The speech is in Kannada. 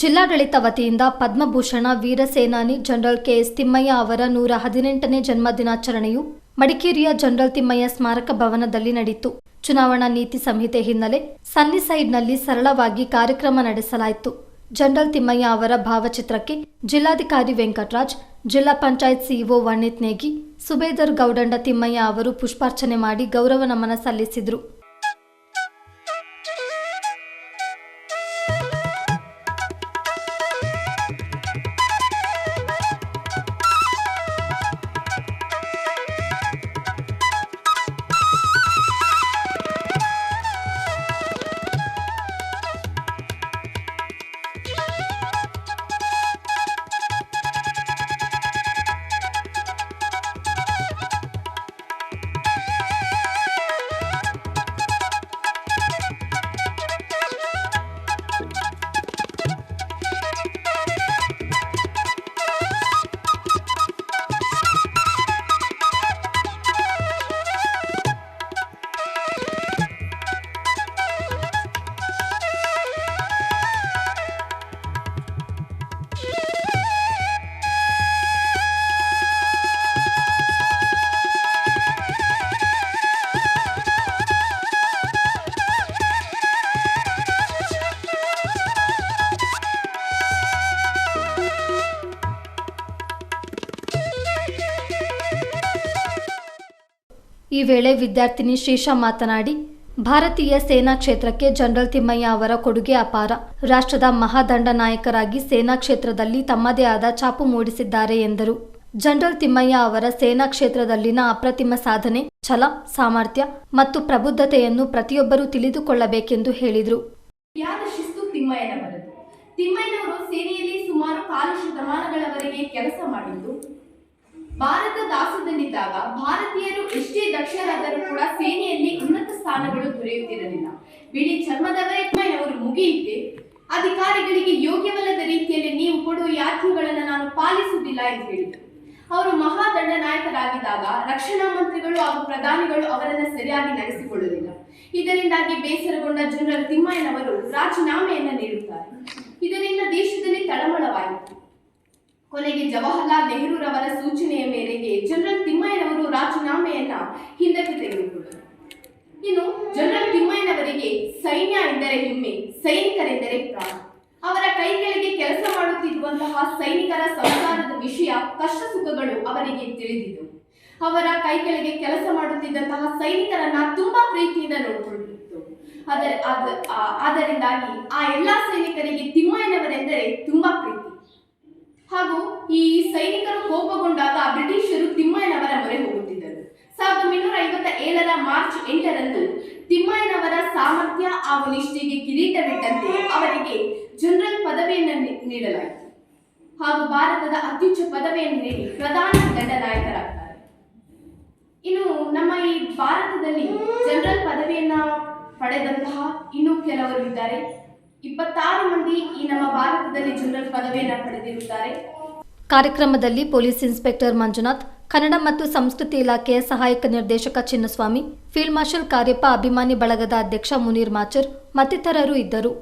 ಜಿಲ್ಲಾಡಳಿತ ವತಿಯಿಂದ ಪದ್ಮಭೂಷಣ ವೀರ ಸೇನಾನಿ ಜನರಲ್ ಕೆಎಸ್ ತಿಮ್ಮಯ್ಯ ಅವರ ನೂರ ಹದಿನೆಂಟನೇ ಜನ್ಮ ದಿನಾಚರಣೆಯು ಮಡಿಕೇರಿಯ ಜನರಲ್ ತಿಮ್ಮಯ್ಯ ಸ್ಮಾರಕ ಭವನದಲ್ಲಿ ನಡೆಯಿತು. ಚುನಾವಣಾ ನೀತಿ ಸಂಹಿತೆ ಹಿನ್ನೆಲೆ ಸನ್ನಿಸೈಡ್ನಲ್ಲಿ ಸರಳವಾಗಿ ಕಾರ್ಯಕ್ರಮ ನಡೆಸಲಾಯಿತು. ಜನರಲ್ ತಿಮ್ಮಯ್ಯ ಅವರ ಭಾವಚಿತ್ರಕ್ಕೆ ಜಿಲ್ಲಾಧಿಕಾರಿ ವೆಂಕಟರಾಜ್, ಜಿಲ್ಲಾ ಪಂಚಾಯತ್ ಸಿಇಒ ವರ್ಣಿತ್ ನೇಗಿ, ಸುಬೇದರ್ ಗೌಡಂಡ ತಿಮ್ಮಯ್ಯ ಅವರು ಪುಷ್ಪಾರ್ಚನೆ ಮಾಡಿ ಗೌರವ ನಮನ ಸಲ್ಲಿಸಿದರು. ಈ ವೇಳೆ ವಿದ್ಯಾರ್ಥಿನಿ ಶ್ರೀಶಾ ಮಾತನಾಡಿ, ಭಾರತೀಯ ಸೇನಾ ಕ್ಷೇತ್ರಕ್ಕೆ ಜನರಲ್ ತಿಮ್ಮಯ್ಯ ಅವರ ಕೊಡುಗೆ ಅಪಾರ. ರಾಷ್ಟ್ರದ ಮಹಾದಂಡ ನಾಯಕರಾಗಿ ಸೇನಾ ಕ್ಷೇತ್ರದಲ್ಲಿ ತಮ್ಮದೇ ಆದ ಛಾಪು ಮೂಡಿಸಿದ್ದಾರೆ ಎಂದರು. ಜನರಲ್ ತಿಮ್ಮಯ್ಯ ಅವರ ಸೇನಾ ಕ್ಷೇತ್ರದಲ್ಲಿನ ಅಪ್ರತಿಮ ಸಾಧನೆ, ಛಲ, ಸಾಮರ್ಥ್ಯ ಮತ್ತು ಪ್ರಬುದ್ಧತೆಯನ್ನು ಪ್ರತಿಯೊಬ್ಬರೂ ತಿಳಿದುಕೊಳ್ಳಬೇಕೆಂದು ಹೇಳಿದರು. ತಿಮ್ಮಯ್ಯನವರು ಸೇನೆಯಲ್ಲಿ ಸುಮಾರು ಕಾಲು ಶತಮಾನಗಳವರೆಗೆ ಕೆಲಸ ಮಾಡಿದ್ದು, ಭಾರತ ದಾಸದಲ್ಲಿದ್ದಾಗ ಭಾರತೀಯರು ಎಷ್ಟೇ ದಕ್ಷರಾದರೂ ಕೂಡ ಸೇನೆಯಲ್ಲಿ ಉನ್ನತ ಸ್ಥಾನಗಳು ದೊರೆಯುತ್ತಿರಲಿಲ್ಲ. ಬಿಳಿ ಚರ್ಮದವರೇ ಅವರು ಮುಗಿಯಿದ್ದೆ ಅಧಿಕಾರಿಗಳಿಗೆ ಯೋಗ್ಯವಲ್ಲದ ರೀತಿಯಲ್ಲಿ ನೀವು ಕೊಡುವ ಯಾತ್ರೆಗಳನ್ನು ನಾನು ಪಾಲಿಸುವುದಿಲ್ಲ ಎಂದು ಹೇಳಿದರು. ಅವರು ಮಹಾದಂಡ ನಾಯಕರಾಗಿದ್ದಾಗ ರಕ್ಷಣಾ ಮಂತ್ರಿಗಳು ಹಾಗೂ ಪ್ರಧಾನಿಗಳು ಅವರನ್ನು ಸರಿಯಾಗಿ ನಡೆಸಿಕೊಳ್ಳಲಿಲ್ಲ. ಇದರಿಂದಾಗಿ ಬೇಸರಗೊಂಡ ಜನರಲ್ ತಿಮ್ಮಯ್ಯನವರು ರಾಜೀನಾಮೆಯನ್ನು ನೀಡುತ್ತಾರೆ. ಇದರಿಂದ ದೇಶದಲ್ಲಿ ತಳಮಳವಾಯಿತು ಕೊನೆಗೆ ಜವಾಹರ್ಲಾಲ್ ನೆಹರೂರವರ ಸೂಚನೆಯ ಮೇರೆಗೆ ಜನರಲ್ ತಿಮ್ಮಯ್ಯನವರು ರಾಜೀನಾಮೆಯನ್ನ ಹಿಂದಕ್ಕೆ ತೆಗೆದುಕೊಂಡರು. ಇನ್ನು ಜನರಲ್ ತಿಮ್ಮಯ್ಯನವರಿಗೆ ಸೈನ್ಯ ಎಂದರೆ ಹೆಮ್ಮೆ, ಸೈನಿಕರೆಂದರೆ ಪ್ರಾಣ. ಅವರ ಕೈಗಳಿಗೆ ಕೆಲಸ ಮಾಡುತ್ತಿರುವಂತಹ ಸೈನಿಕರ ಸಂಸಾರದ ವಿಷಯ ಕಷ್ಟ ಸುಖಗಳು ಅವರಿಗೆ ತಿಳಿದಿದ್ದವು. ಅವರ ಕೈಗಳಿಗೆ ಕೆಲಸ ಮಾಡುತ್ತಿದ್ದಂತಹ ಸೈನಿಕರನ್ನ ತುಂಬಾ ಪ್ರೀತಿಯಿಂದ ನೋಡಿಕೊಂಡಿತ್ತು. ಅದರ, ಅದ- ಆ- ಆದ್ದರಿಂದಾಗಿ ಆ ಎಲ್ಲಾ ಸೈನಿಕರಿಗೆ ತಿಮ್ಮಯ್ಯನವರೆಂದರೆ ತುಂಬಾ ಪ್ರೀತಿ. ಹಾಗೂ ಈ ಸೈನಿಕರು ಕೋಪಗೊಂಡಾಗ ಬ್ರಿಟಿಷರು ತಿಮ್ಮಯ್ಯನವರ ಮೊರೆ ಹೋಗುತ್ತಿದ್ದರು. ಸಾವಿರದ ಒಂಬೈನೂರ ಐವತ್ತ ಏಳರ ಮಾರ್ಚ್ ಎಂಟರಂದು ತಿಮ್ಮಯ್ಯನವರ ಸಾಮರ್ಥ್ಯ ಹಾಗೂ ನಿಷ್ಠೆಗೆ ಕಿರೀಟವಿಟ್ಟಂತೆ ಅವರಿಗೆ ಜನರಲ್ ಪದವಿಯನ್ನು ನೀಡಲಾಯಿತು. ಹಾಗೂ ಭಾರತದ ಅತ್ಯುಚ್ಚ ಪದವಿಯನ್ನು ನೀಡಿ ಪ್ರಧಾನ ದಂಡನಾಯಕರಾಗ್ತಾರೆ. ಇನ್ನು ನಮ್ಮ ಈ ಭಾರತದಲ್ಲಿ ಜನರಲ್ ಪದವಿಯನ್ನ ಪಡೆದಂತಹ ಇನ್ನೂ ಕೆಲವರು ಇದ್ದಾರೆ. ಇಪ್ಪತ್ತಾರು ಮಂದಿ ಈ ನಮ್ಮ ಭಾರತದಲ್ಲಿ ಜನರಲ್ ಪದವಿಯನ್ನ ಪಡೆದಿರುತ್ತಾರೆ. ಕಾರ್ಯಕ್ರಮದಲ್ಲಿ ಪೊಲೀಸ್ ಇನ್ಸ್ಪೆಕ್ಟರ್ ಮಂಜುನಾಥ್, ಕನ್ನಡ ಮತ್ತು ಸಂಸ್ಕೃತಿ ಇಲಾಖೆಯ ಸಹಾಯಕ ನಿರ್ದೇಶಕ ಚಿನ್ನಸ್ವಾಮಿ, ಫೀಲ್ಡ್ ಮಾರ್ಷಲ್ ಕಾರ್ಯಪ್ಪ ಅಭಿಮಾನಿ ಬಳಗದ ಅಧ್ಯಕ್ಷ ಮುನೀರ್ ಮಾಚರ್ ಮತ್ತಿತರರು ಇದ್ದರು.